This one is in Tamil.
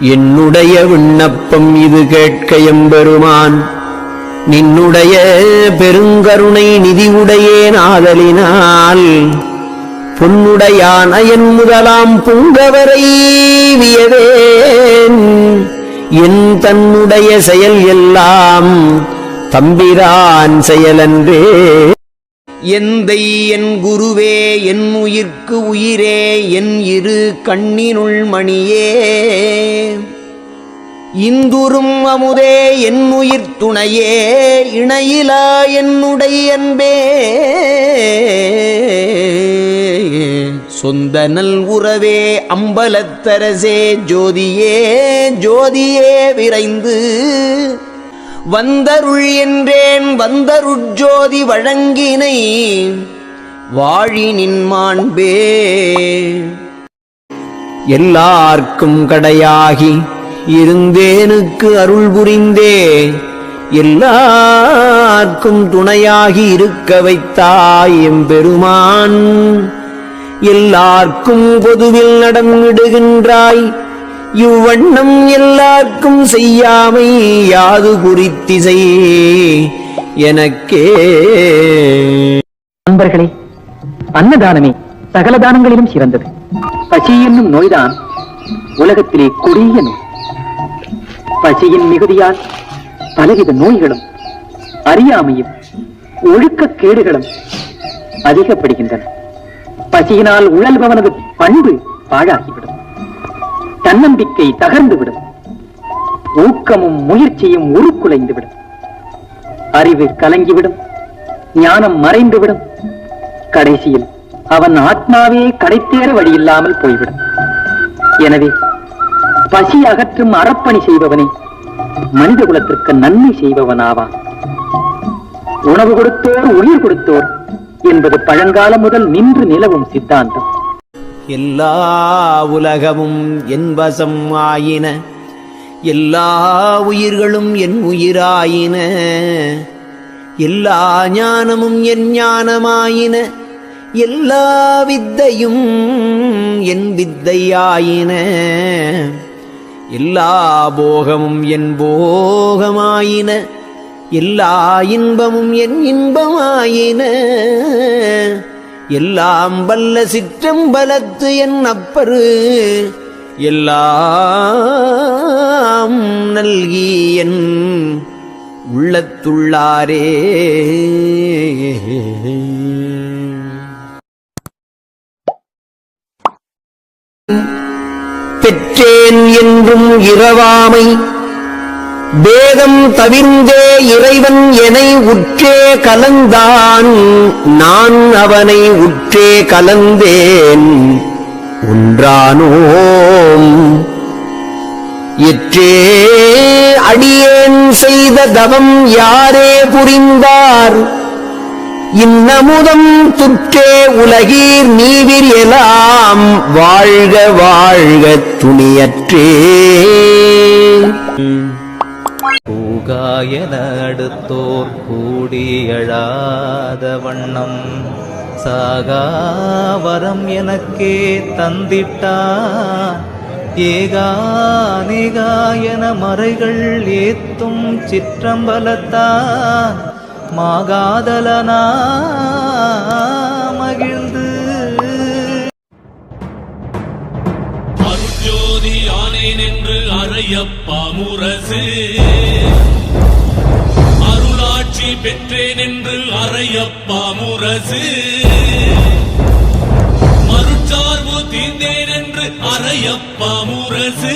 என்னுடைய விண்ணப்பம் இது கேட்க எம்பெருமான். நின்னுடைய பெருங்கருணை நிதியுடையேன் ஆதலினால். பொன்னுடையான என் முதலாம் புங்கவரை வியவேன். என் தன்னுடைய செயல் எல்லாம் தம்பிரான் செயலன்றே. எந்தை என் குருவே என் உயிர்க்கு உயிரே என் இரு கண்ணினுள் மணியே. இந்துரும் அமுதே என் உயிர் துணையே இணையிலா என்னுடைய அன்பே. சொந்த நல் உறவே அம்பலத்தரசே ஜோதியே ஜோதியே விரைந்து. வந்தருள் என்றேன் வந்தருட்ஜோதி வழங்கினை வாழி நின் மாண்பே. எல்லார்க்கும் கடையாகி இருந்தேனுக்கு அருள் புரிந்தே. எல்லார்க்கும் துணையாகி இருக்க வைத்தாய் எம்பெருமான். எல்லார்க்கும் பொதுவில் நடமிடுகின்றாய் இவ்வண்ணம் எல்லார்க்கும் செய்யாமை யாது குறித்திசை எனக்கே. நண்பர்களே அன்னதானமே சகல தானங்களிலும் சிறந்தது. பசி என்னும் நோய்தான் உலகத்திலே கொடிய நோய். பசியின் மிகுதியால் பலவித நோய்களும் அறியாமையும் ஒழுக்கக் கேடுகளும் அதிகப்படுகின்றன. பசியினால் உழல்பவனது பண்பு பாழாகிவிடும். தன்னம்பிக்கை தகர்ந்துவிடும் ஊக்கமும் முயற்சியும் உருக்குலைந்துவிடும் அறிவு கலங்கிவிடும் ஞானம் மறைந்துவிடும் கடைசியில் அவன் ஆத்மாவே கடைத்தேற வழியில்லாமல் போய்விடும். எனவே பசி அகற்றும் அறப்பணி செய்பவனே மனித குலத்திற்கு நன்மை செய்பவன் ஆவான் உணவு கொடுத்தோர் உயிர் கொடுத்தோர் என்பது பழங்காலம் முதல் நின்று நிலவும் சித்தாந்தம். எல்லா உலகமும் என் வசம் ஆயின. எல்லா உயிர்களும் என் உயிராயின. எல்லா ஞானமும் என் ஞானமாயின. எல்லா வித்தையும் என் வித்தையாயின. எல்லா போகமும் என் போகமாயின. எல்லா இன்பமும் என் இன்பமாயின. எல்லாம் வல்ல சிற்றம்பலத்து என் அப்பரு. எல்லாம் நல்கி என் உள்ளத்துள்ளாரே. பெற்றேன் என்றும் இரவாமை வேதம் தவிர்ந்தே இறைவன் எனை உற்றே கலந்தான். நான் அவனை உற்றே கலந்தேன். ஒன்றானோம் எற்றே அடியேன் செய்த தவம் யாரே புரிந்தார். இன்னமுதம் துற்றே உலகீர் நீவிர் எலாம். வாழ்க வாழ்க துணியற்றே. காயனடுத்தோர் கூடியழாத வண்ணம் சாகாவரம் எனக்கே தந்திட்டான் ஏகானேகாயன மறைகள் ஏத்தும் சிற்றம்பலத்தான் மாகாதலனா மகிழ்ந்து அருஜோதி ஆனேன் என்று அறையப்பா முரசு பெற்றேன் என்று அறையப்பா முரசு. மறுச்சார்பு தீர்ந்தேன் என்று அறையப்பா முரசு.